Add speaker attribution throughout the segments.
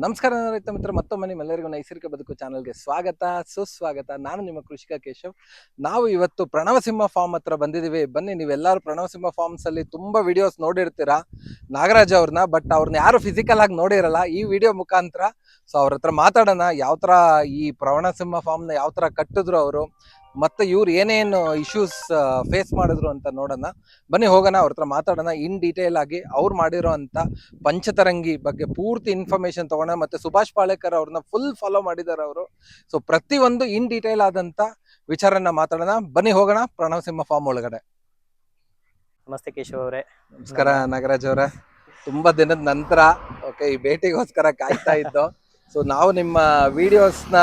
Speaker 1: ನಮಸ್ಕಾರ ರೈತ ಮಿತ್ರ, ಮತ್ತೊಮ್ಮೆ ನಿಮ್ಮೆಲ್ಲರಿಗೂ ನೈಸರ್ಗಿಕ ಬದುಕು ಚಾನಲ್ಗೆ ಸ್ವಾಗತ. ಸುಸ್ವಾಗತ. ನಾನು ನಿಮ್ಮ ಕೃಷಿಕ ಕೇಶವ್. ನಾವು ಇವತ್ತು ಪ್ರಣವಸಿಂಹ ಫಾರ್ಮ್ ಹತ್ರ ಬಂದಿದ್ದೀವಿ. ಬನ್ನಿ, ನೀವೆಲ್ಲರೂ ಪ್ರಣವಸಿಂಹ ಫಾರ್ಮ್ಸ್ ಅಲ್ಲಿ ತುಂಬಾ ವಿಡಿಯೋಸ್ ನೋಡಿರ್ತೀರಾ? ನಾಗರಾಜ್ ಅವ್ರನ್ನ, ಬಟ್ ಅವ್ರನ್ನ ಯಾರು ಫಿಸಿಕಲ್ ಆಗಿ ನೋಡಿರಲ್ಲ, ಈ ವಿಡಿಯೋ ಮುಖಾಂತರ. ಸೊ ಅವ್ರ ಹತ್ರ ಮಾತಾಡೋಣ ಯಾವ ತರ ಈ ಪ್ರಣವಸಿಂಹ ಫಾರ್ಮ್ನ ಯಾವ ತರ ಕಟ್ಟಿದ್ರು ಅವರು. ಮತ್ತೆ ಇವ್ರು ಏನೇನು ಇಶ್ಯೂಸ್ ಫೇಸ್ ಮಾಡಿದ್ರು ಅಂತ ನೋಡೋಣ. ಬನ್ನಿ ಹೋಗೋಣ ಅವ್ರ ಹತ್ರ ಮಾತಾಡೋಣ. ಇನ್ ಡೀಟೇಲ್ ಆಗಿ ಅವ್ರು ಮಾಡಿರೋ ಅಂತ ಪಂಚತರಂಗಿ ಬಗ್ಗೆ ಪೂರ್ತಿ ಇನ್ಫಾರ್ಮೇಶನ್ ತಗೋಣ. ಮತ್ತೆ ಸುಭಾಷ್ ಪಾಳೇಕರ್ ಅವ್ರನ್ನ ಫುಲ್ ಫಾಲೋ ಮಾಡಿದ್ದಾರೆ ಅವರು. ಸೊ ಪ್ರತಿಯೊಂದು ಇನ್ ಡೀಟೇಲ್ ಆದಂತ ವಿಚಾರನ ಮಾತಾಡೋಣ. ಬನ್ನಿ ಹೋಗೋಣ ಪ್ರಣವ್ ಸಿಂಹ ಫಾರ್ಮ್ ಒಳಗಡೆ.
Speaker 2: ನಮಸ್ತೆ ಕೇಶವ್ ಅವರೇ.
Speaker 1: ನಮಸ್ಕಾರ ನಾಗರಾಜ್ ಅವರೇ. ತುಂಬಾ ದಿನದ ನಂತರ ಓಕೆ ಈ ಭೇಟಿಗೋಸ್ಕರ ಕಾಯ್ತಾ ಇದ್ದು. ಸೊ ನಾವು ನಿಮ್ಮ ವಿಡಿಯೋಸ್ನ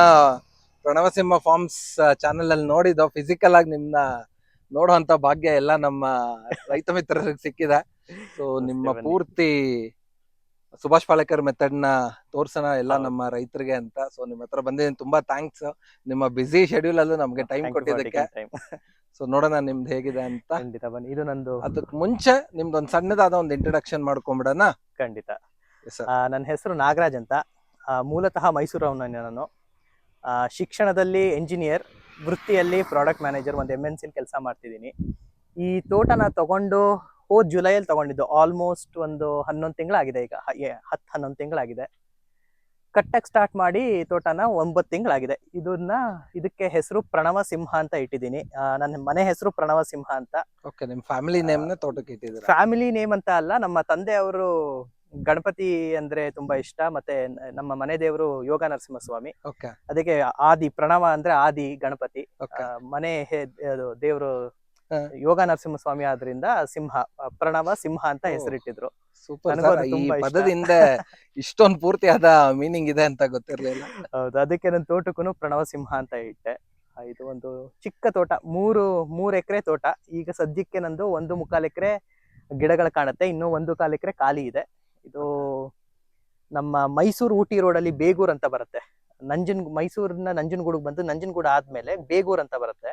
Speaker 1: ಪ್ರಣವಸಿಂಹ ಫಾರ್ಮ್ಸ್ ಚಾನೆಲ್ ಅಲ್ಲಿ ನೋಡಿದ್ದು ಫಿಸಿಕಲ್ ಆಗಿ ನಿಮ್ನ ನೋಡುವಂತ ಭಾಗ್ಯ ಎಲ್ಲ ನಮ್ಮ ರೈತ ಮಿತ್ರರಿಗೆ ಸಿಕ್ಕಿದೆ. ಸೊ ನಿಮ್ಮ ಪೂರ್ತಿ ಸುಭಾಷ್ ಪಾಳೇಕರ್ ಮೆಥಡ್ನ ತೋರ್ಸೋಣ ಎಲ್ಲ ನಮ್ಮ ರೈತರಿಗೆ ಅಂತ. ಸೊ ನಿಮ್ಮ ಹತ್ರ ಬಂದಿದ್ದೀನಿ. ತುಂಬಾ ಥ್ಯಾಂಕ್ಸ್ ನಿಮ್ಮ ಬಿಸಿ ಶೆಡ್ಯೂಲ್ ಅಲ್ಲೂ ನಮ್ಗೆ ಟೈಮ್ ಕೊಟ್ಟಿದ್ದಕ್ಕೆ. ಸೊ ನೋಡೋಣ ನಿಮ್ದು ಹೇಗಿದೆ ಅಂತ.
Speaker 2: ಖಂಡಿತ ಬನ್ನಿ. ಇದು ನಂದು
Speaker 1: ಅದಕ್ಕೆ ಮುಂಚೆ ನಿಮ್ದೊಂದು ಸಣ್ಣದಾದ ಒಂದು ಇಂಟ್ರಡಕ್ಷನ್ ಮಾಡ್ಕೊಂಬಿಡೋಣ.
Speaker 2: ಖಂಡಿತ. ನನ್ನ ಹೆಸರು ನಾಗರಾಜ್ ಅಂತ. ಮೂಲತಃ ಮೈಸೂರವನ ನಾನು. ಶಿಕ್ಷಣದಲ್ಲಿ ಎಂಜಿನಿಯರ್ ವೃತ್ತಿಯಲ್ಲಿ ಪ್ರಾಡಕ್ಟ್ ಮ್ಯಾನೇಜರ್ ಒಂದು ಎಂ ಎನ್ ಸಿಲ್ ಕೆಲಸ ಮಾಡ್ತಿದ್ದೀನಿ. ಈ ತೋಟನ ತಗೊಂಡು ಹೋದ್ ಜುಲೈಯಲ್ಲಿ ತಗೊಂಡಿದ್ದು ಆಲ್ಮೋಸ್ಟ್ ಒಂದು ಹನ್ನೊಂದು ತಿಂಗಳಾಗಿದೆ ಈಗ ಹತ್ತು ಹನ್ನೊಂದು ತಿಂಗಳಾಗಿದೆ. ಕಟ್ಟಕ್ಕೆ ಸ್ಟಾರ್ಟ್ ಮಾಡಿ ತೋಟನ ಒಂಬತ್ತು ತಿಂಗಳಾಗಿದೆ. ಇದನ್ನ ಇದಕ್ಕೆ ಹೆಸರು ಪ್ರಣವ ಸಿಂಹ ಅಂತ ಇಟ್ಟಿದ್ದೀನಿ. ನನ್ನ ಮನೆ ಹೆಸರು ಪ್ರಣವ ಸಿಂಹ ಅಂತ.
Speaker 1: ಓಕೆ ನಿಮ್ ಫ್ಯಾಮಿಲಿ ನೇಮ್ನ ತೋಟಕ್ಕೆ ಇಟ್ಟಿದ್ದೀರಾ?
Speaker 2: ಫ್ಯಾಮಿಲಿ ನೇಮ್ ಅಂತ ಅಲ್ಲ ನಮ್ಮ ತಂದೆ ಅವರು ಗಣಪತಿ ಅಂದ್ರೆ ತುಂಬಾ ಇಷ್ಟ ಮತ್ತೆ ನಮ್ಮ ಮನೆ ದೇವರು ಯೋಗ ನರಸಿಂಹಸ್ವಾಮಿ. ಅದಕ್ಕೆ ಆದಿ ಪ್ರಣವ ಅಂದ್ರೆ ಆದಿ ಗಣಪತಿ. ಮನೆ ದೇವರು
Speaker 1: ಯೋಗನರಸಿಂಹ
Speaker 2: ಯೋಗ ನರಸಿಂಹಸ್ವಾಮಿ ಆದ್ರಿಂದ ಸಿಂಹ ಪ್ರಣವ ಸಿಂಹ ಅಂತ. ಹೆಸರಿಟ್ಟಿದ್ರು.
Speaker 1: ಸೂಪರ್
Speaker 2: ನನಗೂ
Speaker 1: ಸರ್ ಈ
Speaker 2: ತುಂಬಾ ಇಷ್ಟ.
Speaker 1: ಪದದ ಹಿಂದೆ ಇಷ್ಟೊಂದು ಪೂರ್ತಿಯಾದ ಮೀನಿಂಗ್ ಇದೆ ಅಂತ ಗೊತ್ತಿರ್ಲಿಲ್ಲ.
Speaker 2: ಹೌದು ಅದಕ್ಕೆ ನನ್ನ ತೋಟಕ್ಕೂ ಪ್ರಣವ ಸಿಂಹ ಅಂತ ಇಟ್ಟೆ. ಇದು ಒಂದು ಚಿಕ್ಕ ತೋಟ ಮೂರು ಮೂರ್ ಎಕರೆ ತೋಟ. ಈಗ ಸದ್ಯಕ್ಕೆ ನಂದು ಒಂದು ಮುಕ್ಕಾಲ್ ಎಕರೆ ಗಿಡಗಳು ಕಾಣುತ್ತೆ ಇನ್ನು ಒಂದು ಕಾಲು ಎಕರೆ ಖಾಲಿ ಇದೆ. ಇದು ನಮ್ಮ ಮೈಸೂರು ಊಟಿ ರೋಡಲ್ಲಿ ಬೇಗೂರ್ ಅಂತ ಬರುತ್ತೆ. ನಂಜನ್ ಮೈಸೂರಿನ ನಂಜನಗೂಡಿಗೆ ಬಂದು ನಂಜನಗೂಡು ಆದ್ಮೇಲೆ ಬೇಗೂರ್ ಅಂತ ಬರುತ್ತೆ.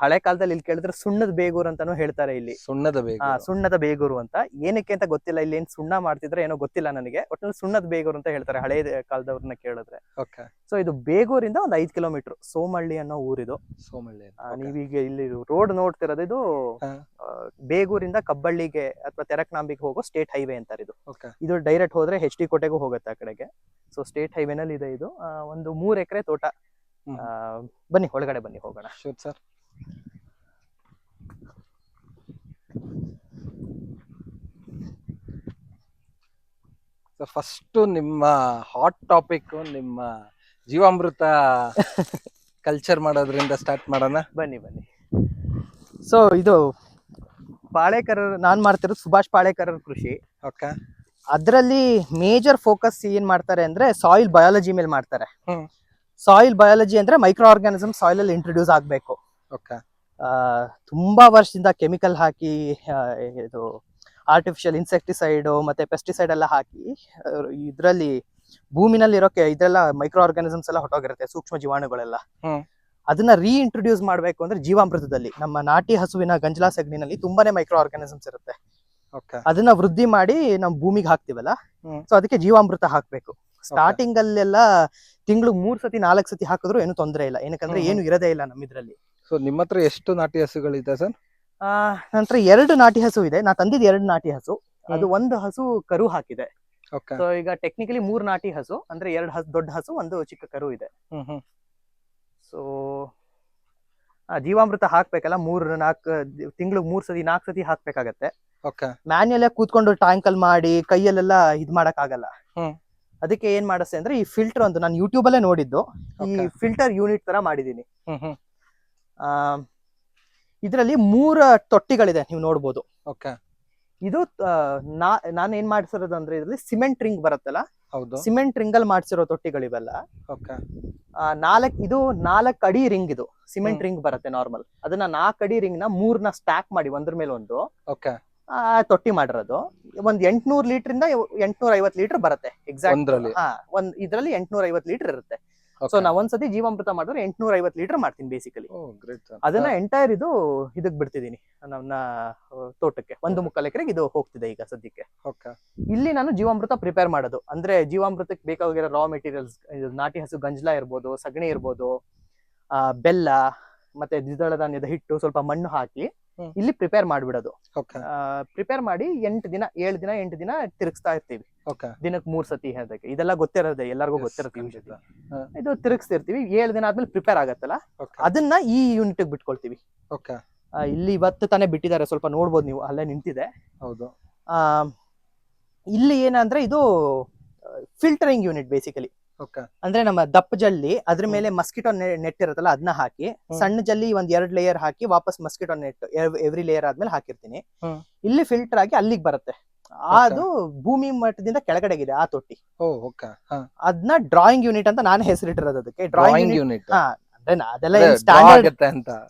Speaker 2: ಹಳೆ ಕಾಲದಲ್ಲಿ ಇಲ್ಲಿ ಕೇಳಿದ್ರೆ ಸುಣ್ಣದ ಬೇಗೂರು ಅಂತಾನು ಹೇಳ್ತಾರೆ ಇಲ್ಲಿ.
Speaker 1: ಸುಣ್ಣದ
Speaker 2: ಬೇಗೂರು. ಸುಣ್ಣದ ಬೇಗೂರು ಅಂತ. ಏನಕ್ಕೆ ಅಂತ ಗೊತ್ತಿಲ್ಲ ಇಲ್ಲಿ ಏನ್ ಸುಣ್ಣ ಮಾಡ್ತಿದ್ರೆ ಏನೋ ಗೊತ್ತಿಲ್ಲ ನನಗೆ. ಒಟ್ಟಿನಲ್ಲಿ ಸುಣ್ಣದ ಬೇಗೂರು ಅಂತ ಹೇಳ್ತಾರೆ ಹಳೆ ಕಾಲದವ್ರನ್ನ ಕೇಳಿದ್ರೆ. ಸೊ ಇದು ಬೇಗೂರಿಂದ ಒಂದ್ ಐದ್ ಕಿಲೋಮೀಟರ್. ಸೋಮಳ್ಳಿ ಅನ್ನೋ ಊರಿದು.
Speaker 1: ಸೋಮಳ್ಳಿ
Speaker 2: ನೀವೀಗ ಇಲ್ಲಿ ರೋಡ್ ನೋಡ್ತಿರೋದು ಇದು ಬೇಗೂರಿಂದ ಕಬ್ಬಳ್ಳಿಗೆ ಅಥವಾ ತೆರಕ್ನಾಂಬಿಗೆ ಹೋಗೋ ಸ್ಟೇಟ್ ಹೈವೇ ಅಂತಾರೆ ಇದು. ಇದು ಡೈರೆಕ್ಟ್ ಹೋದ್ರೆ ಹೆಚ್ ಡಿ ಕೋಟೆಗೂ ಹೋಗುತ್ತೆ ಆ ಕಡೆಗೆ. ಸೊ ಸ್ಟೇಟ್ ಹೈವೇನಲ್ಲಿ ಇದೆ. ಇದು ಒಂದು ಮೂರ್ ಎಕರೆ ತೋಟ. ಬನ್ನಿ ಒಳಗಡೆ ಬನ್ನಿ ಹೋಗೋಣ.
Speaker 1: ಸರ್ ಫಸ್ಟ್ ನಿಮ್ಮ ಹಾಟ್ ಟಾಪಿಕ್ ನಿಮ್ಮ ಜೀವಾಮೃತ ಕಲ್ಚರ್ ಮಾಡೋದ್ರಿಂದ ಸ್ಟಾರ್ಟ್ ಮಾಡೋಣ.
Speaker 2: ಬನ್ನಿ ಬನ್ನಿ. ಸೊ ಇದು ಪಾಳೇಕರ ನಾನು ಮಾಡ್ತಿರೋದು ಸುಭಾಷ್ ಪಾಳೇಕರ ಕೃಷಿ.
Speaker 1: ಓಕೆ.
Speaker 2: ಅದರಲ್ಲಿ ಮೇಜರ್ ಫೋಕಸ್ ಏನ್ ಮಾಡ್ತಾರೆ ಅಂದ್ರೆ ಸಾಯಿಲ್ ಬಯಾಲಜಿ ಮೇಲೆ ಮಾಡ್ತಾರೆ. ಸಾಯಿಲ್ ಬಯಾಲಜಿ ಅಂದ್ರೆ ಮೈಕ್ರೋ ಆರ್ಗಾನಿಸಮ್ ಸಾಯಿಲ್ ಅಲ್ಲಿ ಇಂಟ್ರೊಡ್ಯೂಸ್ ಆಗ್ಬೇಕು.
Speaker 1: ಓಕೆ
Speaker 2: ಆ, ತುಂಬಾ ವರ್ಷದಿಂದ ಕೆಮಿಕಲ್ ಹಾಕಿ ಇದು ಆರ್ಟಿಫಿಷಿಯಲ್ ಇನ್ಸೆಕ್ಟಿಸೈಡ್ ಮತ್ತೆ ಪೆಸ್ಟಿಸೈಡ್ ಎಲ್ಲ ಹಾಕಿ ಇದರಲ್ಲಿ ಭೂಮಿನಲ್ಲಿ ಇರೋಕೆ ಇದೆಲ್ಲ ಮೈಕ್ರೋ ಆರ್ಗಾನಿಸಮ್ಸ್ ಎಲ್ಲ ಹೊಟ್ಟೋಗಿರುತ್ತೆ ಸೂಕ್ಷ್ಮ ಜೀವಾಣುಗಳೆಲ್ಲ. ಅದನ್ನ ರೀಇಂಟ್ರೊಡ್ಯೂಸ್ ಮಾಡ್ಬೇಕು ಅಂದ್ರೆ ಜೀವಾಮೃತದಲ್ಲಿ. ನಮ್ಮ ನಾಟಿ ಹಸುವಿನ ಗಂಜಲಾ ಸಗಣಿನಲ್ಲಿ ತುಂಬಾನೇ ಮೈಕ್ರೋ ಆರ್ಗಾನಿಸಮ್ಸ್ ಇರುತ್ತೆ ಅದನ್ನ ವೃದ್ಧಿ ಮಾಡಿ ನಮ್ಮ ಭೂಮಿಗೆ ಹಾಕ್ತಿವಲ್ಲ. ಸೊ ಅದಕ್ಕೆ ಜೀವಾಮೃತ ಹಾಕ್ಬೇಕು. ಸ್ಟಾರ್ಟಿಂಗ್ ಅಲ್ಲೆಲ್ಲ ತಿಂಗಳು ಮೂರ್ ಸತಿ ನಾಲ್ಕು ಸತಿ ಹಾಕಿದ್ರು ಏನು ತೊಂದರೆ ಇಲ್ಲ. ಏನಕ್ಕಂದ್ರೆ ಏನು ಇರದೇ ಇಲ್ಲ ನಮ್ಮಿದ್ರಲ್ಲಿ.
Speaker 1: ಸೊ ನಿಮ್ಮ ಹತ್ರ ಎಷ್ಟು ನಾಟಿ ಹಸುಗಳಿದೆ ಸರ್
Speaker 2: ನಂತರ ಎರಡು ನಾಟಿ ಹಸು ಇದೆ. ನಾ ತಂದಿದ್ದು ಎರಡು ನಾಟಿ ಹಸು. ಅದು ಒಂದು ಹಸು ಕರು ಹಾಕಿದೆ. ಸೊ ಈಗ ಟೆಕ್ನಿಕಲಿ ಮೂರ್ ನಾಟಿ ಹಸು ಅಂದ್ರೆ ಎರಡು ಹಸು ದೊಡ್ಡ ಹಸು ಒಂದು ಚಿಕ್ಕ ಕರು ಇದೆ. ಸೊ ಜೀವಾಮೃತ ಹಾಕ್ಬೇಕಲ್ಲ ಮೂರ್ ನಾಲ್ಕು ತಿಂಗಳು ಮೂರ್ ಸತಿ ನಾಲ್ಕು ಸತಿ ಹಾಕ್ಬೇಕಾಗತ್ತೆ. ಮ್ಯಾನ್ಯಲ್ ಕೂತ್ಕೊಂಡು ಟ್ಯಾಂಕ್ ಅಲ್ಲಿ ಮಾಡಿ ಕೈಯಲ್ಲೆಲ್ಲ ಇದ್ ಮಾಡಕ್ ಆಗಲ್ಲ. ಅದಕ್ಕೆ ಏನ್ ಮಾಡಿಸ್ತೆ ಅಂದ್ರೆ ಈ ಫಿಲ್ಟರ್ ಒಂದು ನಾನು ಯೂಟ್ಯೂಬ್ ಅಲ್ಲೇ ನೋಡಿದ್ದು. ಈ ಫಿಲ್ಟರ್ ಯೂನಿಟ್ ತರ ಮಾಡಿದೀನಿ ಇದರಲ್ಲಿ ಮೂರ ತೊಟ್ಟಿಗಳಿದೆ ನೀವು ನೋಡ್ಬೋದು.
Speaker 1: ಓಕೆ
Speaker 2: ಇದು ನಾ ನಾನು ಏನ್ ಮಾಡ್ಸಿರೋದು ಅಂದ್ರೆ ಇದರಲ್ಲಿ ಸಿಮೆಂಟ್ ರಿಂಗ್ ಬರುತ್ತಲ್ಲ?
Speaker 1: ಹೌದು.
Speaker 2: ಸಿಮೆಂಟ್ ರಿಂಗ್ ಅಲ್ಲಿ ಮಾಡಿಸಿರೋ ತೊಟ್ಟಿಗಳಿವೆಲ್ಲ.
Speaker 1: ಓಕೆ
Speaker 2: ನಾಲ್ಕ್ ಇದು ನಾಲ್ಕ್ ಅಡಿ ರಿಂಗ್ ಇದು. ಸಿಮೆಂಟ್ ರಿಂಗ್ ಬರುತ್ತೆ ನಾರ್ಮಲ್. ಅದನ್ನ ನಾಲ್ಕ್ ಅಡಿ ರಿಂಗ್ನ ಮೂರ್ನ ಸ್ಟ್ಯಾಕ್ ಮಾಡಿ ಒಂದ್ರ ಮೇಲೆ ಒಂದು.
Speaker 1: ಓಕೆ
Speaker 2: ತೊಟ್ಟಿ ಮಾಡಿರೋದು. ಒಂದ್ ಎಂಟ್ನೂರ್ ಲೀಟರ್ ಇಂದ ಎಂಟ್ನೂರ ಐವತ್ ಲೀಟರ್ ಬರುತ್ತೆ ಎಕ್ಸಾಕ್ಟ್ ಒಂದ್ ಇದ್ರಲ್ಲಿ ಎಂಟ್ನೂರ ಐವತ್ ಲೀಟರ್ ಇರುತ್ತೆ. ಸೊ ನಾವ್ ಒಂದ್ಸತಿ ಜೀವಾಮೃತ ಮಾಡಿದ್ರೆ ಎಂಟ್ನೂರ ಐವತ್ ಲೀಟರ್ ಮಾಡ್ತೀನಿ ಬೇಸಿಕಲಿ
Speaker 1: ಸರ್
Speaker 2: ಅದನ್ನ ಎಂಟೈರ್ ಇದು ಇದಕ್ ಬಿಡ್ತಿದೀನಿ ನನ್ನ ತೋಟಕ್ಕೆ. ಒಂದು ಮುಕ್ಕಾಲ್ ಎಕರೆಗೆ ಇದು ಹೋಗ್ತಿದೆ ಈಗ ಸದ್ಯಕ್ಕೆ. ಇಲ್ಲಿ ನಾನು ಜೀವಾಮೃತ ಪ್ರಿಪೇರ್ ಮಾಡೋದು. ಅಂದ್ರೆ ಜೀವಾಮೃತಕ್ಕೆ ಬೇಕಾಗಿರೋ ರಾ ಮೆಟೀರಿಯಲ್ಸ್ ನಾಟಿ ಹಸು ಗಂಜ್ಲಾ ಇರ್ಬೋದು ಸಗಣಿ ಇರ್ಬೋದು ಆ, ಬೆಲ್ಲ ಮತ್ತೆ ದ್ವಿದಳ ಧಾನ್ಯದ ಹಿಟ್ಟು ಸ್ವಲ್ಪ ಮಣ್ಣು ಹಾಕಿ ಇಲ್ಲಿ ಪ್ರಿಪೇರ್ ಮಾಡ್ಬಿಡೋದು. ಪ್ರಿಪೇರ್ ಮಾಡಿ ಎಂಟು ದಿನ ಏಳು ದಿನ ಎಂಟು ದಿನ ತಿರುಗಿಸ್ತಾ ಇರ್ತೀವಿ. ದಿನಕ್ಕೆ ಮೂರ್ ಸತಿ ಅದಕ್ಕೆ ಇದೆಲ್ಲ ಗೊತ್ತಿರೋದೆ ಎಲ್ಲರಿಗೂ ಗೊತ್ತಿರುತ್ತೆ. ಇದು ತಿರುಗಿಸ್ತಿರ್ತೀವಿ. ಏಳು ದಿನ ಆದ್ಮೇಲೆ ಪ್ರಿಪೇರ್ ಆಗತ್ತಲ್ಲ? ಅದನ್ನ ಈ ಯೂನಿಟ್ ಬಿಟ್ಕೊಳ್ತೀವಿ. ಇಲ್ಲಿ ಇವತ್ತು ತಾನೇ ಬಿಟ್ಟಿದ್ದಾರೆ. ಸ್ವಲ್ಪ ನೋಡ್ಬೋದು ನೀವು. ಅಲ್ಲೇ ನಿಂತಿದೆ.
Speaker 1: ಹೌದು.
Speaker 2: ಇಲ್ಲಿ ಏನಂದ್ರೆ ಇದು ಫಿಲ್ಟರಿಂಗ್ ಯೂನಿಟ್ ಬೇಸಿಕಲಿ
Speaker 1: ಓಕೆ
Speaker 2: ಅಂದ್ರೆ ನಮ್ಮ ದಪ್ಪ ಜಲ್ಲಿ ಅದ್ರ. ಮೇಲೆ ಮಸ್ಕಿಟೋ ನೆಟ್ ಇರುತ್ತಲ್ಲ ಅದನ್ನ ಹಾಕಿ. ಸಣ್ಣ ಜಲ್ಲಿ ಒಂದ್ ಎರಡ್ ಲೇಯರ್ ಹಾಕಿ ವಾಪಸ್ ಮಸ್ಕಿಟೋ ನೆಟ್ ಎವ್ರಿ ಲೇಯರ್ ಆದ್ಮೇಲೆ ಹಾಕಿರ್ತೀನಿ. ಇಲ್ಲಿ ಫಿಲ್ಟರ್ ಆಗಿ ಅಲ್ಲಿಗೆ ಬರುತ್ತೆ. ಅದು ಭೂಮಿ ಮಟ್ಟದಿಂದ ಕೆಳಗಡೆಗಿದೆ ಆ ತೊಟ್ಟಿ. ಅದನ್ನ ಡ್ರಾಯಿಂಗ್ ಯೂನಿಟ್ ಅಂತ ನಾನು ಹೆಸರಿಟ್ಟಿರೋದು ಅದಕ್ಕೆ.
Speaker 1: ಡ್ರಾಯಿಂಗ್ ಯೂನಿಟ್
Speaker 2: ಅದೆಲ್ಲ ಸ್ಟ್ಯಾಂಡರ್ಡ್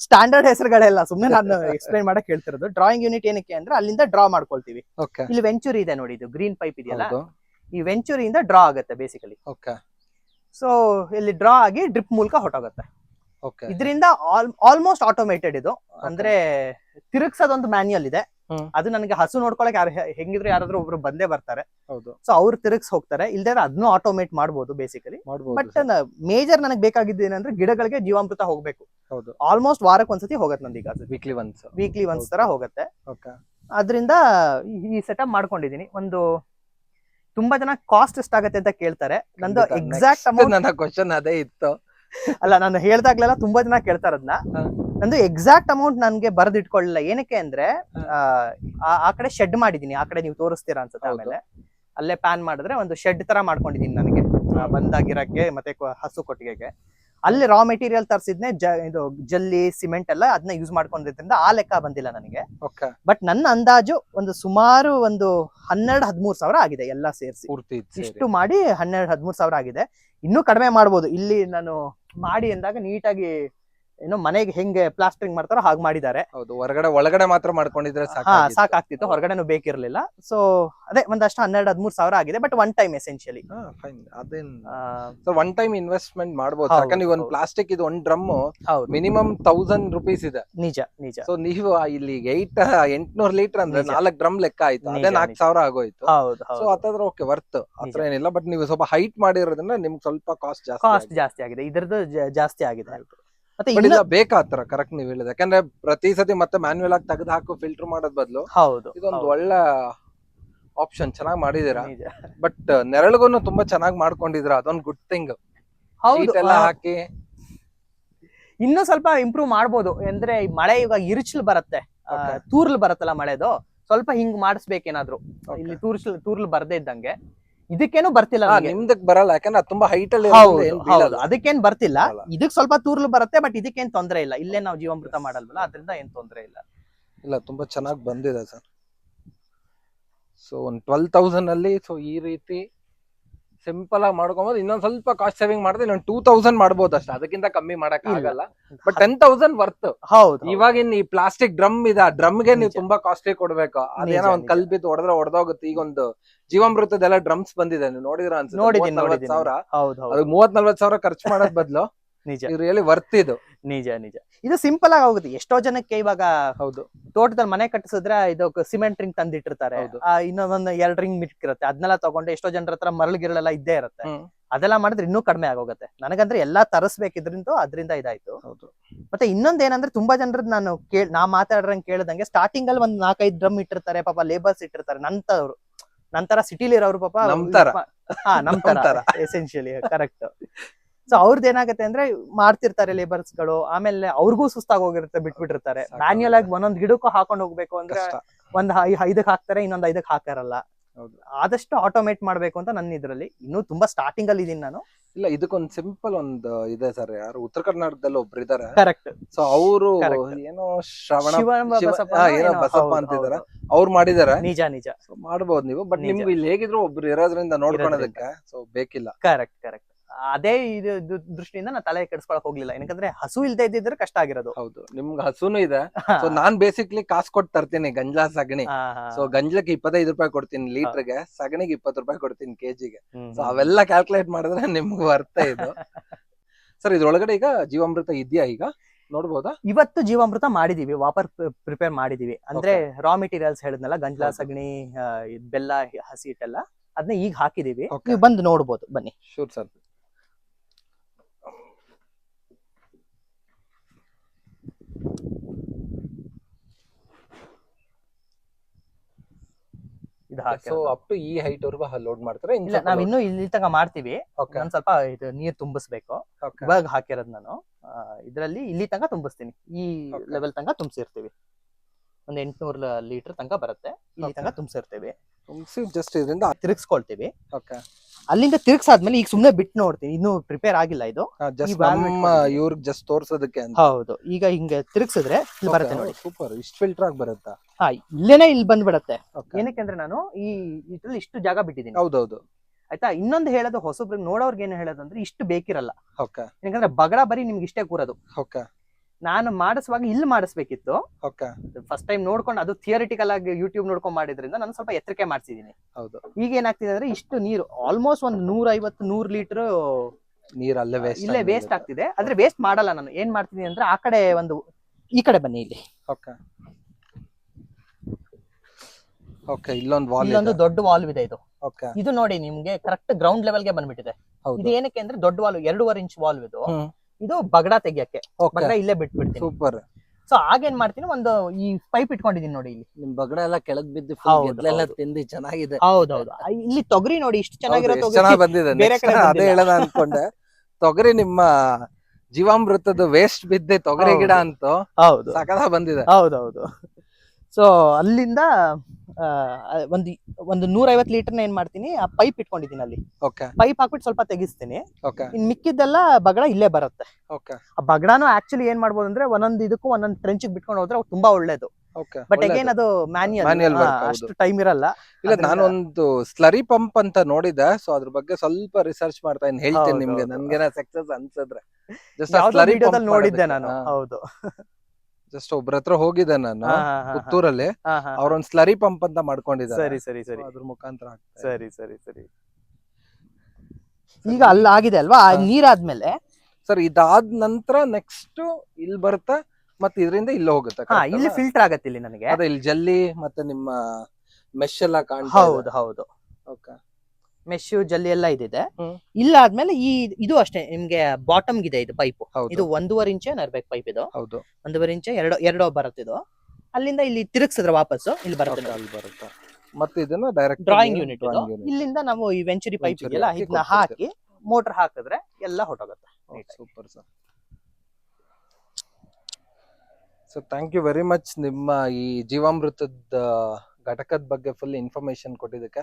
Speaker 2: ಸ್ಟ್ಯಾಂಡರ್ಡ್ ಹೆಸರುಗಳೆಲ್ಲ ಸುಮ್ಮನೆ ನಾನು ಎಕ್ಸ್ಪ್ಲೈನ್ ಮಾಡಕ್ ಹೇಳ್ತಿರೋದು. ಡ್ರಾಯಿಂಗ್ ಯೂನಿಟ್ ಏನಕ್ಕೆ ಅಂದ್ರೆ ಅಲ್ಲಿಂದ ಡ್ರಾ ಮಾಡ್ಕೊಳ್ತೀವಿ. ಇಲ್ಲಿ ವೆಂಚೂರಿ ಇದೆ ನೋಡಿ ಇದು ಗ್ರೀನ್ ಪೈಪ್ ಇದೆಯಲ್ಲ? ಈ ವೆಂಚೂರಿಯಿಂದ ಡ್ರಾ ಆಗುತ್ತೆ ಬೇಸಿಕಲಿ
Speaker 1: ಓಕೆ.
Speaker 2: ಸೊ ಇಲ್ಲಿ ಡ್ರಾ ಆಗಿ ಡ್ರಿಪ್ ಮೂಲಕ ಹೊಟ್ಟೋಗುತ್ತೆ ಇದರಿಂದ ಆಲ್ಮೋಸ್ಟ್ ಆಟೋಮೇಟೆಡ್ ಇದು. ಅಂದ್ರೆ ತಿರುಗ್ಸೋದೊಂದು ಮ್ಯಾನ್ಯಲ್ ಇದೆ. ಅದು ನನಗೆ ಹಸು ನೋಡ್ಕೊಳಕ್ ಯಾರು ಹೆಂಗಿದ್ರು ಯಾರಾದ್ರೂ ಒಬ್ರು ಬಂದೇ ಬರ್ತಾರೆ.
Speaker 1: ಹೌದು.
Speaker 2: ಸೊ ಅವ್ರು ತಿರುಗ್ಸ್ ಹೋಗ್ತಾರೆ. ಇಲ್ದೇ ಅದನ್ನು ಆಟೋಮೇಟ್ ಮಾಡಬಹುದು ಬೇಸಿಕಲಿ ಬಟ್ ಮೇಜರ್ ನನಗೆ ಬೇಕಾಗಿದ್ದು ಏನಂದ್ರೆ ಗಿಡಗಳಿಗೆ ಜೀವಾಮೃತ ಹೋಗ್ಬೇಕು.
Speaker 1: ಹೌದು.
Speaker 2: ಆಲ್ಮೋಸ್ಟ್ ವಾರಕ್ಕೆ ಒಂದ್ಸತಿ ಹೋಗತ್ತೆ ನಂದೀಗ
Speaker 1: ವೀಕ್ಲಿ ಒನ್ಸ್
Speaker 2: ವೀಕ್ಲಿ ಒನ್ಸ್ ತರ ಹೋಗತ್ತೆ. ಅದರಿಂದ ಈ ಸೆಟಪ್ ಮಾಡ್ಕೊಂಡಿದೀನಿ. ಒಂದು ತುಂಬಾ ಜನ ಕಾಸ್ಟ್ ಎಷ್ಟಾಗತ್ತೆ ಅಂತ ಕೇಳ್ತಾರೆ. ನಂದು ಎಕ್ಸಾಕ್ಟ್ ಅಮೌಂಟ್
Speaker 1: ನನ್ನ ಕ್ವಶನ್ ಅದೇ ಇತ್ತು.
Speaker 2: ಅಲ್ಲ ನಾನು ಹೇಳ್ದಾಗ್ಲೆಲ್ಲ ತುಂಬಾ ಜನ ಕೇಳ್ತಾರ ಅದನ್ನ. ನಂದು ಎಕ್ಸಾಕ್ಟ್ ಅಮೌಂಟ್ ನನ್ಗೆ ಬರೆದಿಟ್ಕೊಳ್ಳಿಲ್ಲ. ಏನಕ್ಕೆ ಅಂದ್ರೆ ಆ, ಕಡೆ ಶೆಡ್ ಮಾಡಿದೀನಿ. ಆ ಕಡೆ ನೀವು ತೋರಿಸ್ತೀರಾ ಅನ್ಸುತ್ತೆ. ಆಮೇಲೆ. ಅಲ್ಲೇ ಪ್ಯಾನ್ ಮಾಡಿದ್ರೆ ಒಂದು ಶೆಡ್ ತರ ಮಾಡ್ಕೊಂಡಿದೀನಿ ನನಗೆ. ಬಂದಾಗಿರಕ್ಕೆ ಮತ್ತೆ ಹಸು ಕೊಟ್ಟಿಗೆಗೆ. ಅಲ್ಲಿ ರಾ ಮೆಟೀರಿಯಲ್ ತರಿಸಿದ್ನೆ ಇದು ಜಲ್ಲಿ ಸಿಮೆಂಟ್ ಎಲ್ಲ ಅದನ್ನ ಯೂಸ್ ಮಾಡ್ಕೊಂಡಿದ್ರಿಂದ ಆ ಲೆಕ್ಕ ಬಂದಿಲ್ಲ ನನಗೆ. ಬಟ್ ನನ್ನ ಅಂದಾಜು ಒಂದು ಸುಮಾರು ಒಂದು ಹನ್ನೆರಡು ಹದಿಮೂರು ಸಾವಿರ ಆಗಿದೆ ಎಲ್ಲ ಸೇರಿಸಿ. ಇಷ್ಟು ಮಾಡಿ ಹನ್ನೆರಡು ಹದಿಮೂರು ಸಾವಿರ ಆಗಿದೆ. ಇನ್ನೂ ಕಡಿಮೆ ಮಾಡ್ಬೋದು. ಇಲ್ಲಿ ನಾನು ಮಾಡಿ ಅಂದಾಗ ನೀಟಾಗಿ ಏನೋ ಮನೆಗೆ ಹೆಂಗೆ ಪ್ಲಾಸ್ಟರಿಂಗ್ ಮಾಡ್ತಾರೋ ಹಾಗೆ ಮಾಡಿದ್ದಾರೆ.
Speaker 1: ಹೌದು ಹೊರಗಡೆ ಒಳಗಡೆ ಮಾತ್ರ ಮಾಡ್ಕೊಂಡಿದ್ರೆ
Speaker 2: ಹಾ
Speaker 1: ಸಾಕಾಗಿತ್ತು.
Speaker 2: ಸಾಕಾಗ್ತಿತ್ತು. ಹೊರಗಡೆನೂ ಬೇಕಿರ್ಲಿಲ್ಲ. ಸೊ ಅದೇ ಒಂದಷ್ಟು ಹನ್ನೆರಡು ಹದಿಮೂರು ಸಾವಿರ ಆಗಿದೆ ಬಟ್ ಒನ್ ಟೈಮ್ ಎಸೆನ್ಶಿಯಲಿ
Speaker 1: ಅದೇನ್ ಸರ್ ಒನ್ ಟೈಮ್ ಇನ್ವೆಸ್ಟ್ಮೆಂಟ್ ಮಾಡ್ಬೋದು. ಯಾಕಂದ್ರೆ ಒಂದ್
Speaker 2: ಒಂದು
Speaker 1: ಪ್ಲಾಸ್ಟಿಕ್ ಇದು ಒಂದು ಡ್ರಮ್
Speaker 2: ಹೌದು.
Speaker 1: ಮಿನಿಮಮ್ ತೌಸಂಡ್ ರುಪೀಸ್ ಇದೆ.
Speaker 2: ನಿಜ ನಿಜ.
Speaker 1: ಸೊ ನೀವು ಇಲ್ಲಿ ಏಟ್ ಎಂಟ್ನೂರ್ ಲೀಟರ್ ಅಂದ್ರೆ ನಾಲ್ಕು ಡ್ರಮ್ ಲೆಕ್ಕ ಆಯ್ತು. ಅದೇ ನಾಲ್ಕು ಸಾವಿರ ಆಗೋಯ್ತು.
Speaker 2: ಹೌದು
Speaker 1: ಸೊ ಅದಾದ್ರೂ ಓಕೆ ವರ್ತ್ ಆತರ ಏನಿಲ್ಲ ಬಟ್ ನೀವು ಸ್ವಲ್ಪ ಹೈಟ್ ಮಾಡಿರೋದ್ರಿಂದ ನಿಮ್ಗೆ ಸ್ವಲ್ಪ ಕಾಸ್ಟ್ ಜಾಸ್ತಿ
Speaker 2: ಕಾಸ್ಟ್
Speaker 1: ಆಗಿದೆ.
Speaker 2: ಜಾಸ್ತಿ ಆಗಿದೆ. ಇದ್ರದ್ದು ಜಾಸ್ತಿ ಆಗಿದೆ. ಮತ್ತೆ
Speaker 1: ಬೇಕಾ ಆತರ ಕರೆಕ್ಟ್ ನೀವು ಹೇಳಿದ. ಯಾಕಂದ್ರೆ ಪ್ರತಿ ಸತಿ ಮತ್ತೆ ಮ್ಯಾನ್ಯಲ್ ಆಗಿ ತೆಗೆದು ಹಾಕು ಫಿಲ್ಟರ್ ಮಾಡೋದ್ ಬದಲು
Speaker 2: ಹೌದು
Speaker 1: ಇದೊಂದು ಒಳ್ಳೆ ಆಪ್ಷನ್ ಚೆನ್ನಾಗಿ ಮಾಡಿದೀರಾ? ಬಟ್ ನೆರಳಿಗೂ ತುಂಬಾ ಚೆನ್ನಾಗಿ ಮಾಡ್ಕೊಂಡಿದ್ರ? ಅದೊಂದು ಗುಡ್ ಥಿಂಗ್
Speaker 2: ಹೌದು
Speaker 1: ಎಲ್ಲ ಹಾಕಿ.
Speaker 2: ಇನ್ನೂ ಸ್ವಲ್ಪ ಇಂಪ್ರೂವ್ ಮಾಡ್ಬೋದು. ಅಂದ್ರೆ ಮಳೆ ಇವಾಗ ಇರುಚಲ್ ಬರುತ್ತೆ. ತೂರ್ಲ್. ಬರುತ್ತಲ್ಲ ಮಳೆದು. ಸ್ವಲ್ಪ ಹಿಂಗ್ ಮಾಡಿಸ್ಬೇಕೇನಾದ್ರು. ಇಲ್ಲಿ ತೂರ್ಸ್ ತೂರ್ಲ್ ಬರ್ದೇ ಇದ್ದಂಗೆ. ಇದಕ್ಕೇನು ಬರ್ತಿಲ್ಲ.
Speaker 1: ನಿಮ್ದಕ್ ಬರಲ್ಲ ಯಾಕಂದ್ರೆ ಅದ್ ತುಂಬಾ ಹೈಟ್ ಅಲ್ಲಿ
Speaker 2: ಹೌದು ಹೌದು. ಅದಕ್ಕೇನ್ ಬರ್ತಿಲ್ಲ. ಇದಕ್ ಸ್ವಲ್ಪ ತೂರ್ಲು ಬರುತ್ತೆ ಬಟ್ ಇದಕ್ಕೇನ್ ತೊಂದ್ರೆ ಇಲ್ಲ. ಇಲ್ಲೇ ನಾವು ಜೀವಾಮೃತ ಮಾಡಲ್ವಲ್ಲ ಅದರಿಂದ ಏನ್ ತೊಂದ್ರೆ ಇಲ್ಲ.
Speaker 1: ಇಲ್ಲ ತುಂಬಾ ಚೆನ್ನಾಗಿ ಬಂದಿದೆ ಸರ್. ಸೊ ಒಂದ್ ಟ್ವೆಲ್ ತೌಸಂಡ್ ಅಲ್ಲಿ ಸೊ ಈ ರೀತಿ ಸಿಂಪಲ್ ಆಗಿ ಮಾಡ್ಕೊಬೋದು. ಇನ್ನೊಂದ್ ಸ್ವಲ್ಪ ಕಾಸ್ಟ್ ಸೇವಿಂಗ್ ಮಾಡಿದ್ರೆ ಇನ್ನೊಂದ್ ಟೂ ತೌಸಂಡ್ ಮಾಡ್ಬೋದು ಅಷ್ಟೇ. ಅದಕ್ಕಿಂತ ಕಮ್ಮಿ ಮಾಡಕ್ ಆಗಲ್ಲ. ಬಟ್ ಟೆನ್ ತೌಸಂಡ್ ವರ್ತ್
Speaker 2: ಹೌದು.
Speaker 1: ಇವಾಗಿನ ಈ ಪ್ಲಾಸ್ಟಿಕ್ ಡ್ರಮ್ ಇದೆ. ಡ್ರಮ್ಗೆ ನೀವು. ತುಂಬಾ ಕಾಸ್ಟ್ಲಿ ಕೊಡ್ಬೇಕು. ಅದೇನೋ ಒಂದ್. ಕಲ್ ಬಿದ್ದು ಹೊಡೆದ್ರೆ ಹೊಡೆದೋಗುತ್ತೆ ಈಗ ಒಂದು ಜೀವಾಮೃತದೆಲ್ಲ ಡ್ರಮ್ಸ್ ಬಂದಿದೆ. ನೀವು ನೋಡಿದ್ರ ಅನ್ಸುತ್ತೆ.
Speaker 2: ನೋಡಿದೀನಿ
Speaker 1: ಮೂವತ್ತ್ ಸಾವಿರ? ಅದಕ್ಕೆ ಮೂವತ್ ನಲ್ವತ್ ಸಾವಿರ ಖರ್ಚು ಮಾಡೋದ್ ಬದಲು
Speaker 2: ನಿಜ.
Speaker 1: ರಿಯಲಿ ವರ್ತ್ ಇದು.
Speaker 2: ನಿಜ ನಿಜ. ಇದು ಸಿಂಪಲ್ ಆಗಿ ಹೋಗುತ್ತೆ. ಎಷ್ಟೋ ಜನಕ್ಕೆ ಇವಾಗ
Speaker 1: ಹೌದು.
Speaker 2: ತೋಟದಲ್ಲಿ ಮನೆ ಕಟ್ಟಿಸಿದ್ರೆ ಇದು ಸಿಮೆಂಟ್ ರಿಂಗ್ ತಂದಿಟ್ಟಿರ್ತಾರೆ. ಇನ್ನೊಂದೊಂದು ಎರಡ್ ರಿಂಗ್ ಮಿಕ್ಕಿರುತ್ತೆ. ಅದನ್ನೆಲ್ಲ ತಗೊಂಡು ಎಷ್ಟೋ ಜನರ ಹತ್ರ ಮರಳು ಗಿರಳೆಲ್ಲ ಇದ್ದೇ ಇರುತ್ತೆ. ಅದೆಲ್ಲ ಮಾಡಿದ್ರೆ ಇನ್ನೂ ಕಡಿಮೆ ಆಗೋಗುತ್ತೆ. ನನಗಂದ್ರೆ ಎಲ್ಲಾ ತರಿಸ್ಬೇಕಿದ್ರಿಂದ ಅದರಿಂದ ಇದಾಯ್ತು. ಮತ್ತೆ ಇನ್ನೊಂದ್ ಏನಂದ್ರೆ ತುಂಬಾ ಜನರದ್ ನಾನು ಕೇಳ್ ನಾ ಮಾತಾಡ್ರಂಗ್ ಕೇಳ್ದಂಗೆ ಸ್ಟಾರ್ಟಿಂಗ್ ಅಲ್ಲಿ ಒಂದ್ ನಾಲ್ಕೈದು ಡ್ರಮ್ ಇಟ್ಟಿರ್ತಾರೆ ಪಾಪ ಲೇಬರ್ಸ್ ಇಟ್ಟಿರ್ತಾರೆ. ನಂತವ್ರು. ನಂತರ ಸಿಟಿಲಿ ಇರೋರು ಪಾಪ
Speaker 1: ನಮ್. ತರ
Speaker 2: ಎಸೆನ್ಶಿಯಲಿ ಕರೆಕ್ಟ್ ಸೊ ಅವ್ರದ್ದು ಏನಾಗುತ್ತೆ ಅಂದ್ರೆ ಮಾಡ್ತಿರ್ತಾರೆ ಲೇಬರ್ಸ್ಗಳು. ಆಮೇಲೆ ಅವ್ರಿಗೂ ಸುಸ್ತಾಗಿ ಹೋಗಿರುತ್ತೆ ಬಿಟ್ಬಿಟ್ಟಿರ್ತಾರೆ. ಮ್ಯಾನ್ಯಲ್ ಆಗಿ ಒಂದೊಂದ್ ಗಿಡಕ್ಕೂ ಹಾಕೊಂಡು ಹೋಗ್ಬೇಕು ಅಂದ್ರೆ ಒಂದ್ ಐದಕ್ ಹಾಕ್ತಾರೆ ಇನ್ನೊಂದ್ ಐದಕ್ ಹಾಕಾರಲ್ಲ. ಆದಷ್ಟು ಆಟೋಮೇಟ್ ಮಾಡ್ಬೇಕು ಅಂತ ನನ್ನ ಇದ್ರಲ್ಲಿ. ಇನ್ನೂ ತುಂಬಾ ಸ್ಟಾರ್ಟಿಂಗ್ ಅಲ್ಲಿ ಇದೀನಿ ನಾನು.
Speaker 1: ಇಲ್ಲ ಇದಕ್ಕೊಂದ್ ಸಿಂಪಲ್ ಒಂದು ಇದೆ ಸರ್. ಯಾರು ಉತ್ತರ ಕರ್ನಾಟಕದಲ್ಲಿ ಒಬ್ರು ಇದಾರೆ.
Speaker 2: ಕರೆಕ್ಟ್
Speaker 1: ಸೊ ಅವರು ಏನೋ ಶ್ರವಣ ಏನೋ ಬಸಪ್ಪ ಅಂತಿದಾರೆ. ಅವ್ರು ಮಾಡಿದಾರೆ.
Speaker 2: ನಿಜ ನಿಜ.
Speaker 1: ಮಾಡಬಹುದು ನೀವು. ಬಟ್. ನಿಮ್ಗೆ ಇಲ್ಲಿ ಹೇಗಿದ್ರು ಒಬ್ರು ಇರೋದ್ರಿಂದ ನೋಡ್ಕೊಳೋದಕ್ಕೆ ಸೊ ಬೇಕಿಲ್ಲ.
Speaker 2: ಕರೆಕ್ಟ್ ಕರೆಕ್ಟ್ ಅದೇ ಇದು ದೃಷ್ಟಿಯಿಂದ ನಾನು ತಲೆ ಕೆಡಿಸ್ಕೊಳಕ್ ಹೋಗ್ಲಿಲ್ಲ. ಯಾಕಂದ್ರೆ ಹಸು ಇಲ್ದೇ ಇದ್ದಿದ್ರೆ ಕಷ್ಟ ಆಗಿರೋದು.
Speaker 1: ಹೌದು. ನಿಮ್ಗೆ ಹಸುನು ಇದೆ. ಸೊ ನಾನ್ ಬೇಸಿಕ್ಲಿ ಕಾಸು ಕೊಟ್ಟು ತರ್ತೀನಿ ಗಂಜಲ ಸಗಣಿ. ಸೊ ಗಂಜ್ಲಕ್ಕೆ ಇಪ್ಪತ್ತೈದು ರೂಪಾಯಿ ಕೊಡ್ತೀನಿ ಲೀಟರ್ಗೆ ಸಗಣಿಗೆ ಇಪ್ಪತ್ತು ರೂಪಾಯಿ ಕೊಡ್ತೀನಿ ಕೆಜಿಗೆ. ಸೊ. ಅವೆಲ್ಲ ಕ್ಯಾಲ್ಕುಲೇಟ್ ಮಾಡಿದ್ರೆ ನಿಮ್ಗೆ ವರ್ತ ಇದು. ಸರ್ ಇದ್ರೊಳಗಡೆ ಈಗ ಜೀವಾಮೃತ ಇದೆಯಾ ಈಗ? ನೋಡ್ಬೋದಾ?
Speaker 2: ಇವತ್ತು ಜೀವಾಮೃತ ಮಾಡಿದೀವಿ ವಾಪರ್ ಪ್ರಿಪೇರ್ ಮಾಡಿದೀವಿ. ಅಂದ್ರೆ ರಾ ಮೆಟೀರಿಯಲ್ಸ್ ಹೇಳಿದ್ನಲ್ಲ ಗಂಜ್ಲಾ. ಸಗಣಿ ಇದ್ ಬೆಲ್ಲ ಹಸಿ ಹಿಟ್ಟೆಲ್ಲ ಅದನ್ನ ಈಗ ಹಾಕಿದೀವಿ. ನೀವು ಬಂದು ನೋಡ್ಬೋದು ಬನ್ನಿ.
Speaker 1: ಶೂರ್ ಸರ್
Speaker 2: ಇದು
Speaker 1: ಸೊ
Speaker 2: ಹಾಕಿ
Speaker 1: ಅಪ್ ಟು ಈ ಹೈಟ್ ವರೆಗೂ ಲೋಡ್ ಮಾಡ್ತಾರೆ?
Speaker 2: ಇಲ್ಲ ನಾವ್ ಇನ್ನೂ ಇಲ್ಲಿ ತನಕ ಮಾಡ್ತೀವಿ. ಒಂದ್ ಸ್ವಲ್ಪ ಇದು ನೀರ್ ತುಂಬಿಸ್ಬೇಕು. ಇವಾಗ ಹಾಕಿರೋದು ನಾನು. ಇದರಲ್ಲಿ ಇಲ್ಲಿ ತನಕ ತುಂಬಿಸ್ತೀನಿ. ಈ. ಲೆವೆಲ್ ತನಕ ತುಂಬಿಸಿರ್ತೀವಿ. ಒಂದ್ ಎಂಟ್ನೂರ್ ಲೀಟರ್ ತನಕ ಬರುತ್ತೆ. ಇಲ್ಲಿ. ತನಕ ತುಂಬಿಸಿರ್ತೀವಿ.
Speaker 1: ಜಸ್ಟ್ ಇದರಿಂದ
Speaker 2: ತಿರುಗಿಸ್ಕೊಳ್ತೀವಿ.
Speaker 1: ಓಕೆ
Speaker 2: ಅಲ್ಲಿಂದ ತಿರ್ಗ್ಸಾದ್ಮೇಲೆ ಈಗ ಸುಮ್ನೆ ಬಿಟ್ಟು ನೋಡ್ತೀನಿ. ಇನ್ನು ಪ್ರಿಪೇರ್ ಆಗಿಲ್ಲ ಇದು.
Speaker 1: ಜಸ್ಟ್
Speaker 2: ಈ valve
Speaker 1: ನಮ್ಮ
Speaker 2: ಇಟ್ಕೊಂಡಿದ್ದೀವಿ.
Speaker 1: ಇವ್ರಿಗೆ ಜಸ್ಟ್ ತೋರ್ಸೋದಕ್ಕೆ ಅಂತ.
Speaker 2: ಹೌದು. ಈಗ ಹಿಂಗೆ ತಿರ್ಗ್ಸಿದ್ರೆ ಇಲ್ಲಿ ಬರುತ್ತೆ ನೋಡಿ.
Speaker 1: ಸೂಪರ್ ಇಷ್ಟು ಫಿಲ್ಟರ್ ಆಗಿ ಬರುತ್ತಾ?
Speaker 2: ಹಾ ಇಲ್ಲೇನೆ ಇಲ್ಲಿ ಬಂದ್ಬಿಡತ್ತೆ.
Speaker 1: Okay.
Speaker 2: ಏನಕ್ಕೆ ಅಂದ್ರೆ ನಾನು ಈ ಇದ್ರಲ್ಲಿ ಇಷ್ಟು ಜಾಗ ಬಿಟ್ಟಿದ್ದೀನಿ.
Speaker 1: ಹೌದೌದು.
Speaker 2: ಆಯ್ತಾ? ಇನ್ನೊಂದು ಹೇಳೋದು ಹೊಸಬ್ರಿಗೆ ನೋಡೋರ್ಗೆ ಏನು ಹೇಳೋದು ಅಂದ್ರೆ ಇಷ್ಟು ಬೇಕಿರಲ್ಲ.
Speaker 1: ಓಕೆ
Speaker 2: ಯಾಕಂದ್ರೆ ಬಗಡ ಬರೀ ನಿಮ್ಗೆ ಇಷ್ಟೇ ಕೂರೋದು.
Speaker 1: ಓಕೆ
Speaker 2: ನಾನು ಮಾಡಿಸುವಾಗ ಇಲ್ಲಿ ಮಾಡಿಸ್ಬೇಕಿತ್ತು.
Speaker 1: ಓಕೆ.
Speaker 2: ಫಸ್ಟ್ ಟೈಮ್ ನೋಡ್ಕೊಂಡು ಅದು ಥಿಯರಿಟಿಕಲ್ ಆಗಿ ಯೂಟ್ಯೂಬ್ ನೋಡ್ಕೊಂಡು ಮಾಡಿದ್ರಿಂದ ನಾನು ಸ್ವಲ್ಪ ಎತ್ತರಿಕೆ ಮಾಡಿಸಿದೀನಿ
Speaker 1: ಹೌದು.
Speaker 2: ಈಗ ಏನಾಗ್ತಿದೆ ಅಂದ್ರೆ ಇಷ್ಟು ನೀರು ಆಲ್ಮೋಸ್ಟ್ ಒಂದು ನೂರ ಐವತ್ತು ನೂರ್ ಲೀಟರ್
Speaker 1: ನೀರ್ ಅಲ್ಲೇ ವೇಸ್ಟ್
Speaker 2: ಇಲ್ಲೇ ವೇಸ್ಟ್ ಆಗ್ತಿದೆ. ಆದ್ರೆ ವೇಸ್ಟ್ ಮಾಡಲ್ಲ ನಾನು. ಏನ್ ಮಾಡ್ತೀನಿ ಅಂದ್ರೆ ಆ ಕಡೆ ಒಂದು ಈ ಕಡೆ ಬನ್ನಿ ಇಲ್ಲಿ.
Speaker 1: ಓಕೆ. ಓಕೆ ಇಲ್ಲೊಂದು ವಾಲ್
Speaker 2: ಇಲ್ಲೊಂದು ದೊಡ್ಡ ವಾಲ್ವ್ ಇದೆ ಇದು.
Speaker 1: ಓಕೆ.
Speaker 2: ಇದು ನೋಡಿ ನಿಮ್ಗೆ ಕರೆಕ್ಟ್ ಗ್ರೌಂಡ್ ಲೆವೆಲ್ಗೆ ಬಂದ್ಬಿಟ್ಟಿದೆ. ಇದು ಏನಕ್ಕೆ ಅಂದ್ರೆ ದೊಡ್ಡ ವಾಲ್ವ್ ಎರಡೂವರೆ ಇಂಚ್ ವಾಲ್ವ್ ಇದು. ಇದು ಬಗಡ ತೆಗಿಯಕ್ಕೆ. ಬಗಡ ಇಲ್ಲೇ ಬಿಟ್ಬಿಡ್ತೀನಿ.
Speaker 1: ಸೂಪರ್
Speaker 2: ಸೊ ಆಗೇನ್ ಮಾಡ್ತೀನಿ? ಒಂದು ಈ ಪೈಪ್ ಇಟ್ಕೊಂಡಿದೀನಿ ನೋಡಿ ಇಲ್ಲಿ.
Speaker 3: ನಿಮ್ ಬಗಡ ಎಲ್ಲ ಕೆಳಗ್ ಬಿದ್ದು ತಿಂದು ಚೆನ್ನಾಗಿದೆ.
Speaker 2: ಹೌದೌದು. ಇಲ್ಲಿ ತೊಗರಿ ನೋಡಿ ಇಷ್ಟು ಚೆನ್ನಾಗಿರೋ
Speaker 1: ಬಂದಿದೆ.
Speaker 2: ಬೇರೆ ಕಡೆ
Speaker 1: ಅದೇ. ಹೇಳೋಣ ಅನ್ಕೊಂಡೆ. ತೊಗರಿ ನಿಮ್ಮ ಜೀವಾಮೃತದ ವೇಸ್ಟ್ ಬಿದ್ದೆ ತೊಗರಿ ಗಿಡ ಅಂತ
Speaker 2: ಹೌದು.
Speaker 1: ಸಕದ ಬಂದಿದೆ.
Speaker 2: ಹೌದೌದು. ಸೊ ಅಲ್ಲಿಂದ ಒಂದು ಒಂದು ನೂರ ಐವತ್ತು ಲೀಟರ್ನ ಏನ್ ಮಾಡ್ತೀನಿ ಆ ಪೈಪ್ ಇಟ್ಕೊಂಡಿದ್ದೀನಿ ಅಲ್ಲಿ.
Speaker 1: ಓಕೆ.
Speaker 2: ಪೈಪ್ ಹಾಕ್ಬಿಟ್ಟು ಸ್ವಲ್ಪ ತೆಗಿಸ್ತೀನಿ.
Speaker 1: ಓಕೆ.
Speaker 2: ಇನ್ ಮಿಕ್ಕಿದ್ದೆಲ್ಲ ಬಗಡ ಇಲ್ಲೇ ಬರುತ್ತೆ.
Speaker 1: ಓಕೆ.
Speaker 2: ಆ ಬಗಡಾನು ಆಕ್ಚುಲಿ ಏನ್ ಮಾಡ್ಬೋದು ಅಂದ್ರೆ ಒಂದೊಂದು ಇದಕ್ಕೂ ಒಂದೊಂದು ಟ್ರೆಂಚ್ ಬಿಟ್ಕೊಂಡು ಹೋದ್ರೆ ತುಂಬಾ ಒಳ್ಳೇದು. ಬಟ್ ಅಗೇನ್ ಅದು ಮ್ಯಾನ್ಯಲ್ ಅಷ್ಟು ಟೈಮ್ ಇರಲ್ಲ.
Speaker 1: ಇಲ್ಲ ನಾನೊಂದು ಸ್ಲರಿ ಪಂಪ್ ಅಂತ ನೋಡಿದೆ ಸೊ ಅದ್ರ ಬಗ್ಗೆ ಸ್ವಲ್ಪ ರಿಸರ್ಚ್ ಮಾಡ್ತಾ ಇನ್ ಹೇಳ್ತೀನಿ ನಿಮ್ಗೆ ನನ್ಗೆ ಸಕ್ಸಸ್ ಅನ್ಸಿದ್ರೆ.
Speaker 2: ನೋಡಿದ್ದೆ ನಾನು. ಹೌದು.
Speaker 1: ಜಸ್ಟ್ ಒಬ್ರ ಹತ್ರ ಹೋಗಿದ್ದೆ ನಾನು
Speaker 2: ಹಾ, ಹಾ, ಹಾ, ಹಾ.
Speaker 1: ಪುತ್ತೂರಲ್ಲಿ.
Speaker 2: ಹಾ, ಹಾ, ಹಾ.
Speaker 1: ಅವ್ರೊಂದ್ ಸ್ಲರಿ ಪಂಪ್ ಅಂತ ಮಾಡ್ಕೊಂಡಿದ್ದಾರೆ.
Speaker 2: ಸರಿ ಸರಿ ಸರಿ.
Speaker 1: ಅದ್ರ ಮುಖಾಂತರ
Speaker 2: ಸರಿ ಸರಿ ಸರಿ. ಈಗ ಅಲ್ಲಿ ಆಗಿದೆ ಅಲ್ವಾ? ಆ
Speaker 1: ಹಾ.
Speaker 2: ನೀರಾದ್ಮೇಲೆ?
Speaker 1: ಸರ್ ಇದಾದ ನಂತರ ನೆಕ್ಸ್ಟ್ ಇಲ್ಲಿ ಬರುತ್ತೆ ಮತ್ತೆ ಇದರಿಂದ ಇಲ್ಲಿ ಹೋಗುತ್ತೆ
Speaker 2: ಹಾ
Speaker 1: correct
Speaker 2: ಇಲ್ಲಿ? ಫಿಲ್ಟರ್ ಆಗತ್ತೆ ಇಲ್ಲಿ ನನಗೆ.
Speaker 1: ಅದೇ ಇಲ್ಲಿ ಜಲ್ಲಿ ಮತ್ತೆ ನಿಮ್ಮ ಮೆಶ್ ಎಲ್ಲ ಕಾಣ್ತಾ
Speaker 2: ಹೌದು ಹೌದು.
Speaker 1: ಓಕೆ
Speaker 2: ಮೆಶ್ ಜಲ್ಲಿ ಎಲ್ಲ ಇದಿದೆ. ಇಲ್ಲ ಆದ್ಮೇಲೆ ಈ ಇದು ಅಷ್ಟೇ ನಿಮ್ಗೆ ಬಾಟಮ್ ಇದೆ ಇದು ಪೈಪ್ ಇದು ಒಂದೂವರೆ ಇಂಚೆ ನರ್ಬೇಕು ಪೈಪ್ ಇದು.
Speaker 1: ಹೌದು.
Speaker 2: ಒಂದೂವರೆ ಇಂಚೆ ಎರಡು ಎರಡೋ ಬರುತ್ತೆ ಇದು. ಅಲ್ಲಿಂದ ಇಲ್ಲಿ ತಿರುಗಿಸಿದ್ರೆ ವಾಪಸ್ಸು ಇಲ್ಲಿ ಬರುತ್ತೆ
Speaker 1: ಅಲ್ಲಿ ಬರುತ್ತೆ. ಮತ್ತೆ ಇದನ್ನ ಡೈರೆಕ್ಟ್
Speaker 2: ಡ್ರಾಯಿಂಗ್ ಯೂನಿಟ್ ಇಲ್ಲಿಂದ ನಾವು ಈ ವೆಂಚುರಿ ಪೈಪ್ ಇದೆಯಲ್ಲ ಇದನ್ನ ಹಾಕಿ ಮೋಟರ್ ಹಾಕಿದ್ರೆ ಎಲ್ಲ ಹೊಟ್ಟೋಗುತ್ತೆ
Speaker 1: super sir so thank you very much ನಿಮ್ಮ ಈ ಜೀವಾಮೃತದ ಘಟಕದ ಬಗ್ಗೆ ಫುಲ್ ಇನ್ಫಾರ್ಮೇಶನ್ ಕೊಟ್ಟಿದ್ದಕ್ಕೆ.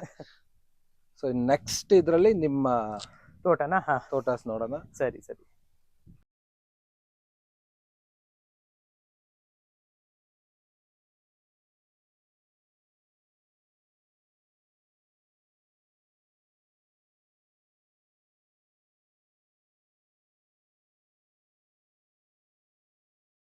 Speaker 1: ಸೊ ನೆಕ್ಸ್ಟ್ ಇದರಲ್ಲಿ ನಿಮ್ಮ
Speaker 2: ತೋಟನ? ಹಾ.
Speaker 1: ತೋಟಸ್ ನೋಡೋಣ.
Speaker 2: ಸರಿ ಸರಿ.